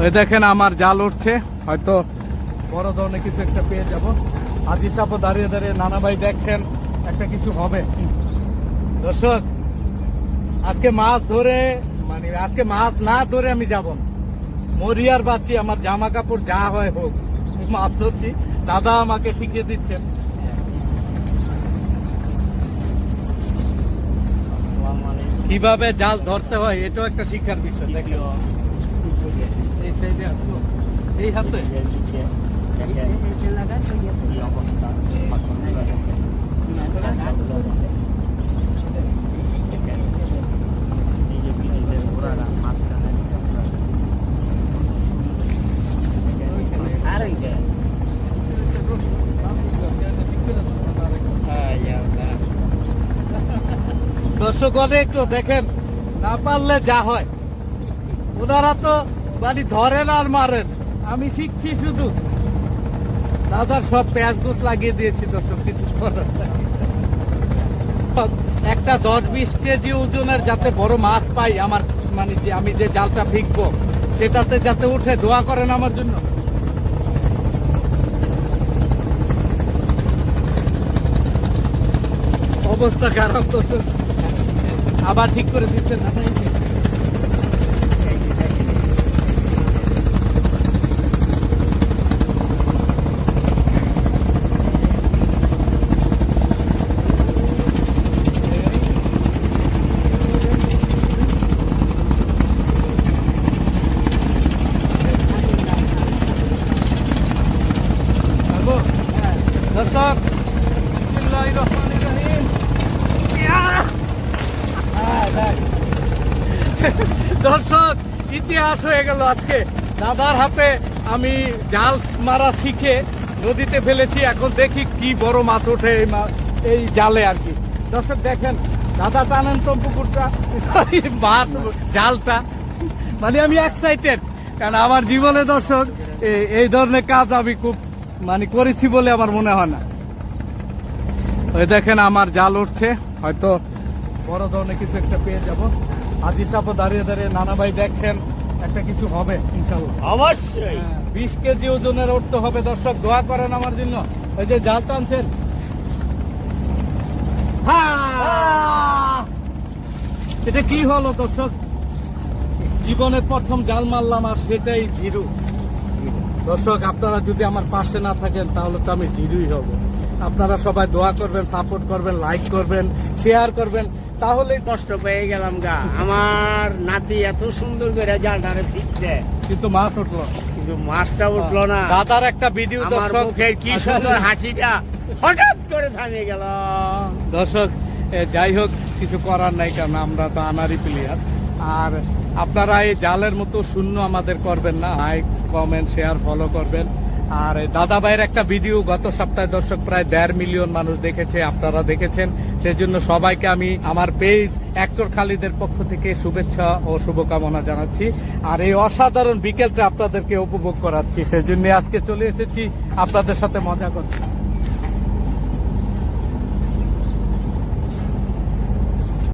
ওই দেখেন আমার জাল উঠছে। হয়তো বড় ধরনের কিছু একটা পেয়ে যাব। আজি সাপও দাঁড়িয়ে দাঁড়িয়ে, নানা ভাই দেখছেন, একটা কিছু হবে। দর্শক, আজকে মাছ ধরে মানে আজকে মাছ না ধরে আমি যাব না। মরিয়ার বাচ্চি আমার জামা কাপড় যা হয় হোক। মাছ ধরছি। দাদা আমাকে শিখিয়ে দিচ্ছেন। কীভাবে জাল ধরতে হয়, এটাও একটা শিক্ষার বিষয় দেখো সাইডে আসো এই হাতে দর্শক একটু দেখেন না পারলে যা হয়। ওনারা তো মানে ধরেন আর মারেন। আমি শিখছি শুধু। দাদার সব পেঁয়াজ গোছ লাগিয়ে দিয়েছি দর্শক কিছু করার একটা দশ বিশ কেজি ওজনের যাতে বড় মাছ পাই আমার মানে যে আমি যে জালটা ফিকবো, সেটাতে যাতে উঠে দোয়া করেন আমার জন্য। অবস্থা খারাপ তো। আবার ঠিক করে দিচ্ছেন না দর্শক। দর্শক, ইতিহাস হয়ে গেল আজকে। দাদার হাতে আমি জাল মারা শিখে নদীতে ফেলেছি, এখন দেখি কি বড় মাছ ওঠে এই মা- এই জালে আর কি। দর্শক, দেখেন, দাদা টানেন তো পুকুরটা মাছ, জালটা। মানে আমি এক্সাইটেড কারণ আমার জীবনে দর্শক এই ধরনের কাজ আমি খুব মানে করেছি বলে আমার মনে হয় না। ওই দেখেন আমার জাল উঠছে হয়তো বড় ধরনের কিছু একটা পেয়ে যাব। আজি সাপও দাঁড়িয়ে দাঁড়িয়ে নানা ভাই দেখছেন একটা কিছু হবে ইনশাল্লাহ অবশ্যই। বিশ কেজি ওজনের উঠতে হবে দর্শক দোয়া করেন আমার জন্য। ওই যে জাল টানছেন। হ্যাঁ! এটা কি হলো দর্শক? জীবনে প্রথম জাল মারলাম আর সেটাই জিরু। দর্শক আপনারা যদি আমার পাশে না থাকেন তাহলে তো আমি জিরুই হব। আপনারা সবাই দোয়া করবেন সাপোর্ট করবেন লাইক করবেন শেয়ার করবেন তাহলেই কষ্ট পেয়ে গেলাম গা। আমার নাতি এত সুন্দর করে জালটারে ফিরছে কিন্তু মাছ উঠল। কিন্তু মাছটা উঠল না। দাদার একটা ভিডিও দর্শক। কি সুন্দর হাসিটা হঠাৎ করে থামিয়ে গেল। দর্শক যাই হোক কিছু করার নাই কারণ আমরা তো আনারি প্লেয়ার আর আপনারা এই জালের মতো শূন্য আমাদের করবেন না। লাইক কমেন্ট শেয়ার ফলো করবেন। আর দাদা ভাইয়ের একটা ভিডিও গত সপ্তাহে দর্শক প্রায় দেড় মিলিয়ন মানুষ দেখেছে, আপনারা দেখেছেন। সেই জন্য সবাইকে আমি আমার পেজ অ্যাক্টর খালিদের পক্ষ থেকে শুভেচ্ছা ও শুভকামনা জানাচ্ছি। আর এই অসাধারণ বিকেলটা আপনাদেরকে উপভোগ করাচ্ছি। সেই জন্য আজকে চলে এসেছি। আপনাদের সাথে মজা করতে।